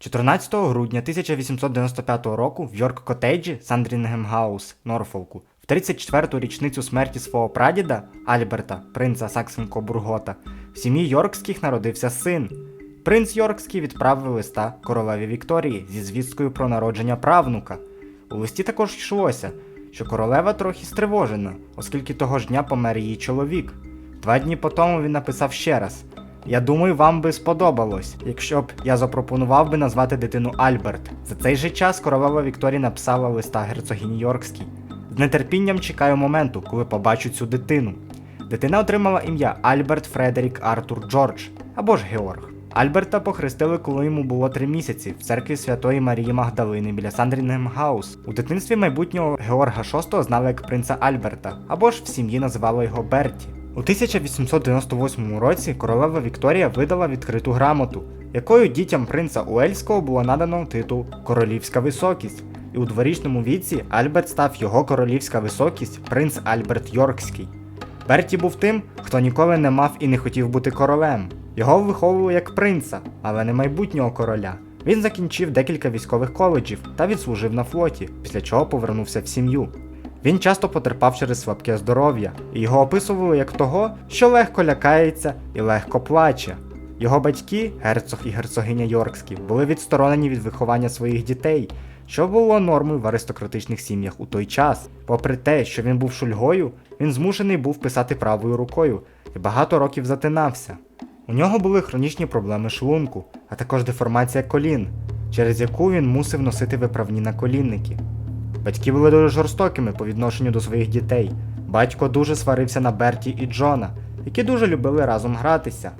14 грудня 1895 року в Йорк Котейджі Сандрінгем Хаус, Норфолку, в 34-ту річницю смерті свого прадіда Альберта, принца Саксен-Кобургота, в сім'ї Йоркських народився син. Принц Йоркський відправив листа королеві Вікторії зі звісткою про народження правнука. У листі також йшлося, що королева трохи стривожена, оскільки того ж дня помер її чоловік. Два дні по тому він написав ще раз: Я думаю, вам би сподобалось, якщо б я запропонував би назвати дитину Альберт. За цей же час королева Вікторія написала листа герцогині Йоркській. З нетерпінням чекаю моменту, коли побачу цю дитину. Дитина отримала ім'я Альберт Фредерік Артур Джордж або ж Георг. Альберта похрестили, коли йому було три місяці в церкві Святої Марії Магдалини біля Сандрінгем Хаус. У дитинстві майбутнього Георга VI знали як принца Альберта, або ж в сім'ї називали його Берті. У 1898 році королева Вікторія видала відкриту грамоту, якою дітям принца Уельського було надано титул Королівська високість. І у дворічному віці Альберт став його королівська високість, принц Альберт Йоркський. Берті був тим, хто ніколи не мав і не хотів бути королем. Його виховували як принца, але не майбутнього короля. Він закінчив декілька військових коледжів та відслужив на флоті, після чого повернувся в сім'ю. Він часто потерпав через слабке здоров'я, і його описували як того, що легко лякається і легко плаче. Його батьки, герцог і герцогиня Йоркські, були відсторонені від виховання своїх дітей, що було нормою в аристократичних сім'ях у той час. Попри те, що він був шульгою, він змушений був писати правою рукою і багато років затинався. У нього були хронічні проблеми шлунку, а також деформація колін, через яку він мусив носити виправні наколінники. Батьки були дуже жорстокими по відношенню до своїх дітей. Батько дуже сварився на Берті і Джона, які дуже любили разом гратися.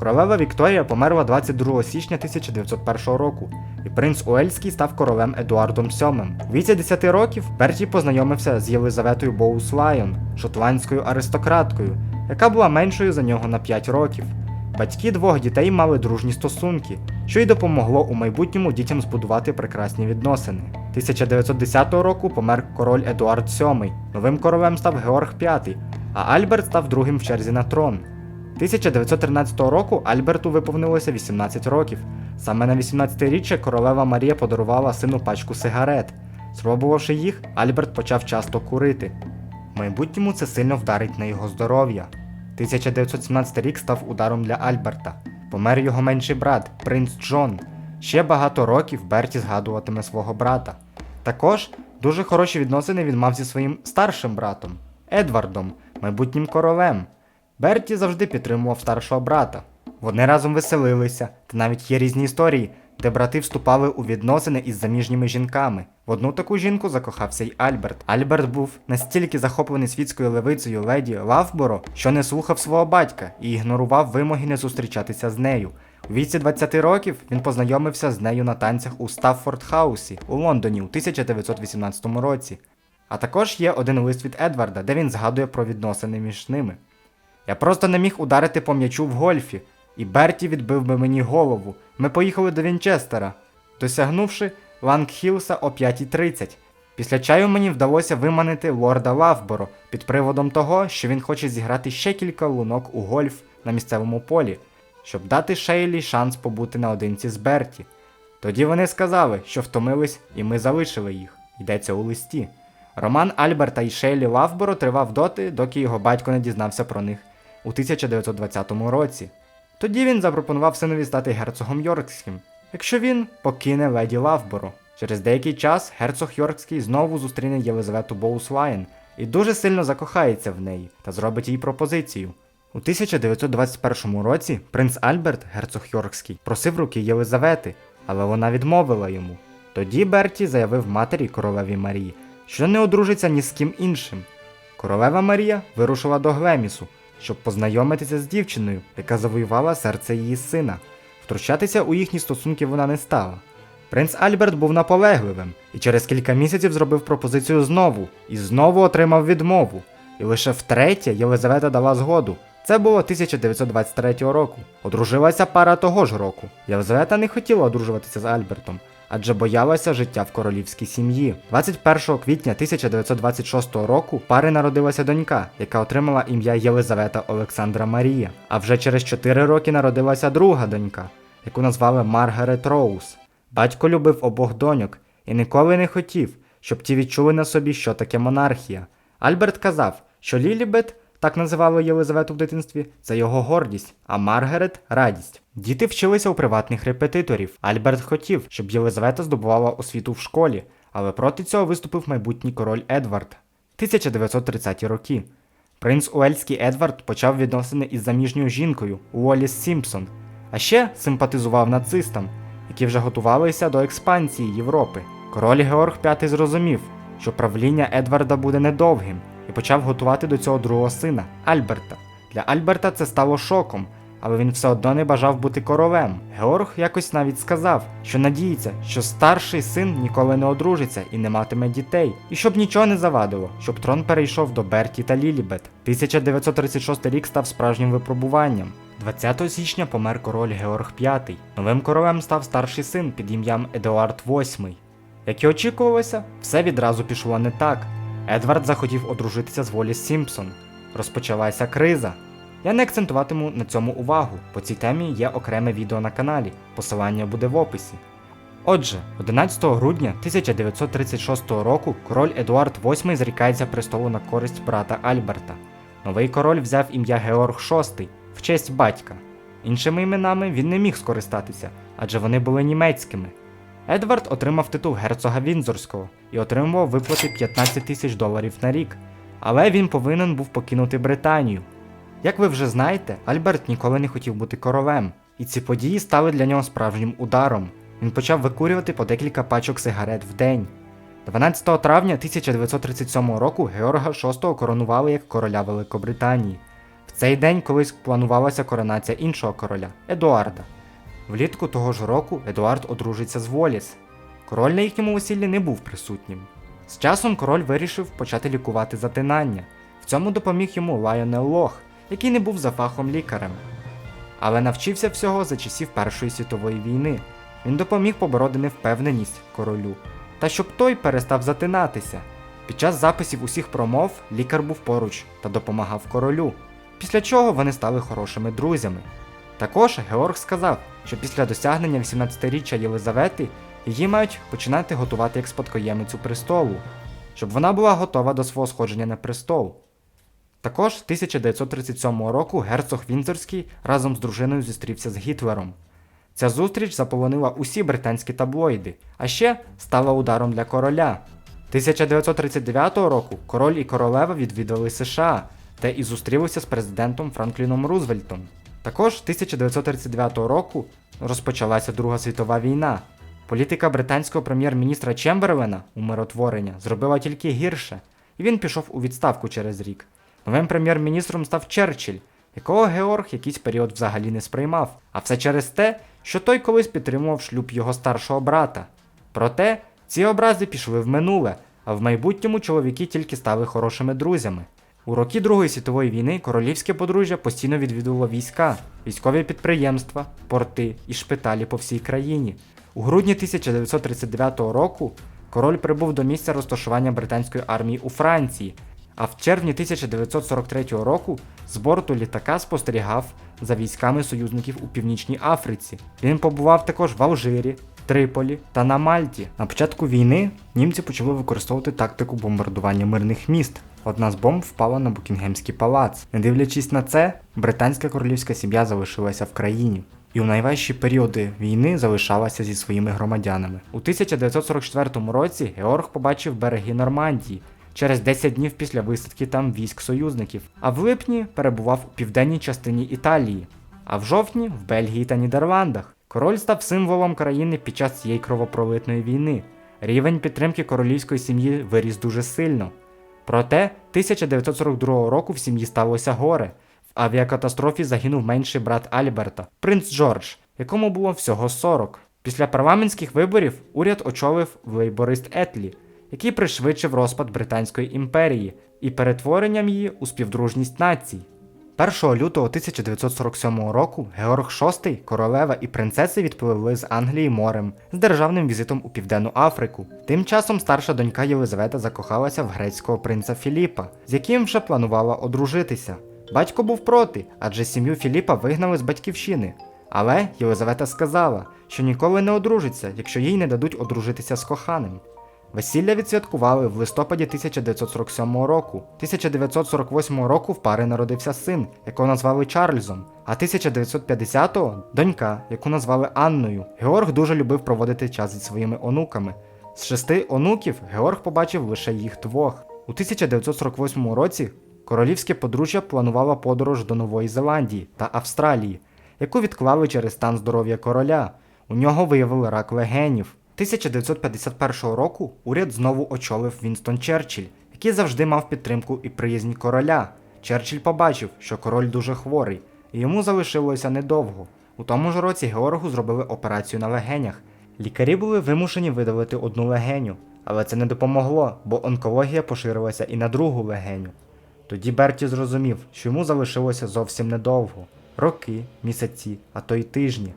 Королева Вікторія померла 22 січня 1901 року, і принц Уельський став королем Едуардом VII. У віці 10 років Берті познайомився з Єлизаветою Боус Лайон, шотландською аристократкою, яка була меншою за нього на 5 років. Батьки двох дітей мали дружні стосунки, що й допомогло у майбутньому дітям збудувати прекрасні відносини. 1910 року помер король Едуард VII, новим королем став Георг V, а Альберт став другим в черзі на трон. 1913 року Альберту виповнилося 18 років. Саме на 18-річчя королева Марія подарувала сину пачку сигарет. Спробувавши їх, Альберт почав часто курити. В майбутньому це сильно вдарить на його здоров'я. 1917 рік став ударом для Альберта. Помер його менший брат, принц Джон. Ще багато років Берті згадуватиме свого брата. Також дуже хороші відносини він мав зі своїм старшим братом Едвардом, майбутнім королем. Берті завжди підтримував старшого брата. Вони разом веселилися, та навіть є різні історії, де брати вступали у відносини із заміжніми жінками. В одну таку жінку закохався й Альберт. Альберт був настільки захоплений світською левицею леді Лавборо, що не слухав свого батька і ігнорував вимоги не зустрічатися з нею. У віці 20 років він познайомився з нею на танцях у Стаффорд Хаусі у Лондоні у 1918 році. А також є один лист від Едварда, де він згадує про відносини між ними. Я просто не міг ударити по м'ячу в гольфі, і Берті відбив би мені голову. Ми поїхали до Вінчестера, досягнувши Лангхілса о 5.30. Після чаю мені вдалося виманити лорда Лавборо під приводом того, що він хоче зіграти ще кілька лунок у гольф на місцевому полі, щоб дати Шейлі шанс побути наодинці з Берті. Тоді вони сказали, що втомились, і ми залишили їх. Йдеться у листі. Роман Альберта і Шейлі Лавборо тривав доти, доки його батько не дізнався про них у 1920 році. Тоді він запропонував синові стати герцогом Йоркським, якщо він покине леді Лавборо. Через деякий час герцог Йоркський знову зустріне Єлизавету Боуслайн і дуже сильно закохається в неї та зробить їй пропозицію. У 1921 році принц Альберт, герцог Йоркський, просив руки Єлизавети, але вона відмовила йому. Тоді Берті заявив матері королеві Марії, що не одружиться ні з ким іншим. Королева Марія вирушила до Глемісу, щоб познайомитися з дівчиною, яка завоювала серце її сина. Втручатися у їхні стосунки вона не стала. Принц Альберт був наполегливим і через кілька місяців зробив пропозицію знову і знову отримав відмову. І лише втретє Єлизавета дала згоду. Це було 1923 року. Одружилася пара того ж року. Єлизавета не хотіла одружуватися з Альбертом, адже боялася життя в королівській сім'ї. 21 квітня 1926 року пари народилася донька, яка отримала ім'я Єлизавета Олександра Марія. А вже через 4 роки народилася друга донька. яку назвали Маргарет Роуз. Батько любив обох доньок і ніколи не хотів, щоб ті відчули на собі, що таке монархія. Альберт казав, що Лілібет, так називали Єлизавету в дитинстві, це його гордість, а Маргарет радість. Діти вчилися у приватних репетиторів. Альберт хотів, щоб Єлизавета здобувала освіту в школі, але проти цього виступив майбутній король Едвард. 1930-ті роки. Принц Уельський Едвард почав відносини із заміжньою жінкою Уоліс Сімпсон, а ще симпатизував нацистам, які вже готувалися до експансії Європи. Король Георг V зрозумів, що правління Едварда буде недовгим, і почав готувати до цього другого сина Альберта. Для Альберта це стало шоком, але він все одно не бажав бути королем. Георг якось навіть сказав, що надіється, що старший син ніколи не одружиться і не матиме дітей, і щоб нічого не завадило, щоб трон перейшов до Берті та Лілібет. 1936 рік став справжнім випробуванням. 20 січня помер король Георг V. Новим королем став старший син під ім'ям Едуард VIII. Як і очікувалося, все відразу пішло не так. Едвард захотів одружитися з Волі Сімпсон. Розпочалася криза. Я не акцентуватиму на цьому увагу, по цій темі є окреме відео на каналі, посилання буде в описі. Отже, 11 грудня 1936 року король Едуард VIII зрікається престолу на користь брата Альберта. Новий король взяв ім'я Георг VI в честь батька. Іншими іменами він не міг скористатися, адже вони були німецькими. Едвард отримав титул герцога Вінзорського і отримував виплати 15 тисяч доларів на рік, але він повинен був покинути Британію. Як ви вже знаєте, Альберт ніколи не хотів бути королем, і ці події стали для нього справжнім ударом. Він почав викурювати по декілька пачок сигарет в день. 12 травня 1937 року Георга VI коронували як короля Великобританії. В цей день колись планувалася коронація іншого короля Едуарда. Влітку того ж року Едуард одружиться з Воліс. Король на їхньому весіллі не був присутнім. З часом король вирішив почати лікувати затинання. В цьому допоміг йому Лайонел Лох, який не був за фахом лікарем. Але навчився всього за часів Першої світової війни. Він допоміг побороти невпевненість королю, та щоб той перестав затинатися. Під час записів усіх промов лікар був поруч та допомагав королю, після чого вони стали хорошими друзями. Також Георг сказав, що після досягнення 18-річчя Єлизавети її мають починати готувати як спадкоємицю престолу, щоб вона була готова до свого сходження на престол. Також 1937 року герцог Вінзорський разом з дружиною зустрівся з Гітлером. Ця зустріч заполонила усі британські таблоїди, а ще стала ударом для короля. 1939 року король і королева відвідали США, де і зустрілися з президентом Франкліном Рузвельтом. Також 1939 року розпочалася Друга світова війна. Політика британського прем'єр-міністра Чемберлена умиротворення зробила тільки гірше, і він пішов у відставку через рік. Новим прем'єр-міністром став Черчилль, якого Георг якийсь період взагалі не сприймав, а все через те, що той колись підтримував шлюб його старшого брата. Проте ці образи пішли в минуле, а в майбутньому чоловіки тільки стали хорошими друзями. У роки Другої світової війни королівське подружжя постійно відвідувало війська, військові підприємства, порти і шпиталі по всій країні. У грудні 1939 року король прибув до місця розташування британської армії у Франції, а в червні 1943 року з борту літака спостерігав за військами союзників у Північній Африці. Він побував також в Алжирі, Триполі та на Мальті. На початку війни німці почали використовувати тактику бомбардування мирних міст. Одна з бомб впала на Букінгемський палац. Не дивлячись на це, британська королівська сім'я залишилася в країні. І у найважчі періоди війни залишалася зі своїми громадянами. У 1944 році Георг побачив береги Нормандії через 10 днів після висадки там військ союзників, а в липні перебував у південній частині Італії, а в жовтні в Бельгії та Нідерландах. Король став символом країни під час цієї кровопролитної війни. Рівень підтримки королівської сім'ї виріс дуже сильно. Проте 1942 року в сім'ї сталося горе. В авіакатастрофі загинув менший брат Альберта, принц Джордж, якому було всього 40. Після парламентських виборів уряд очолив лейборист Етлі, який пришвидшив розпад Британської імперії і перетворенням її у співдружність націй. 1 лютого 1947 року Георг VI, королева і принцеси відпливли з Англії морем з державним візитом у Південну Африку. Тим часом старша донька Єлизавета закохалася в грецького принца Філіпа, з яким вже планувала одружитися. Батько був проти, адже сім'ю Філіпа вигнали з батьківщини. Але Єлизавета сказала, що ніколи не одружиться, якщо їй не дадуть одружитися з коханим. Весілля відсвяткували в листопаді 1947 року. 1948 року в пари народився син, якого назвали Чарльзом, а 1950-го донька, яку назвали Анною. Георг дуже любив проводити час зі своїми онуками. З шести онуків Георг побачив лише їх двох. У 1948 році королівське подружжя планувало подорож до Нової Зеландії та Австралії, яку відклали через стан здоров'я короля. У нього виявили рак легенів. 1951 року уряд знову очолив Вінстон Черчилль, який завжди мав підтримку і приязнь короля. Черчилль побачив, що король дуже хворий, і йому залишилося недовго. У тому ж році Георгу зробили операцію на легенях. Лікарі були вимушені видалити одну легеню, але це не допомогло, бо онкологія поширилася і на другу легеню. Тоді Берті зрозумів, що йому залишилося зовсім недовго роки, місяці, а то й тижні.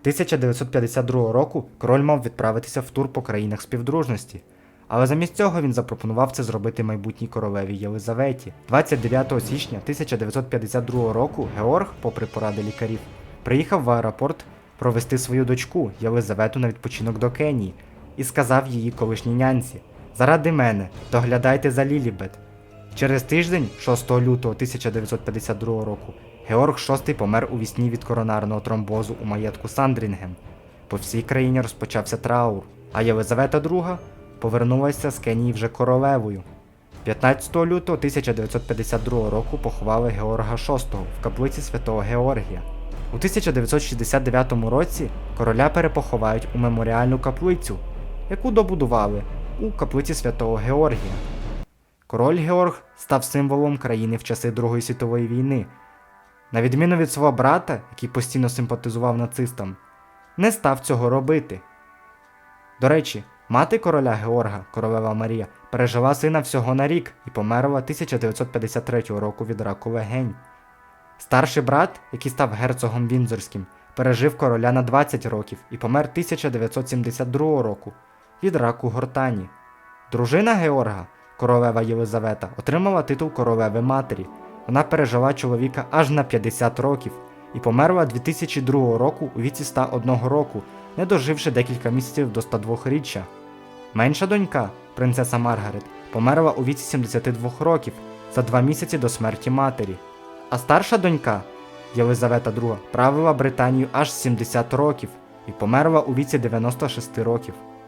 1952 року король мав відправитися в тур по країнах співдружності, але замість цього він запропонував це зробити майбутній королеві Єлизаветі. 29 січня 1952 року Георг, попри поради лікарів, приїхав в аеропорт провести свою дочку Єлизавету на відпочинок до Кенії і сказав її колишній нянці: Заради мене, доглядайте за Лілібет. Через тиждень, 6 лютого 1952 року, Георг VI помер у вісні від коронарного тромбозу у маєтку Сандрінгем. По всій країні розпочався траур, а Єлизавета II повернулася з Кенії вже королевою. 15 лютого 1952 року поховали Георга VI в каплиці святого Георгія. У 1969 році короля перепоховають у меморіальну каплицю, яку добудували у каплиці святого Георгія. Король Георг став символом країни в часи Другої світової війни. На відміну від свого брата, який постійно симпатизував нацистам, не став цього робити. До речі, мати короля Георга, королева Марія, пережила сина всього на рік і померла 1953 року від раку легень. Старший брат, який став герцогом Віндзорським, пережив короля на 20 років і помер 1972 року від раку гортані. Дружина Георга, королева Єлизавета, отримала титул королеви матері. Вона пережила чоловіка аж на 50 років і померла 2002 року у віці 101 року, не доживши декілька місяців до 102-річчя. Менша донька, принцеса Маргарет, померла у віці 72 років за два місяці до смерті матері. А старша донька, Єлизавета II, правила Британію аж 70 років і померла у віці 96 років.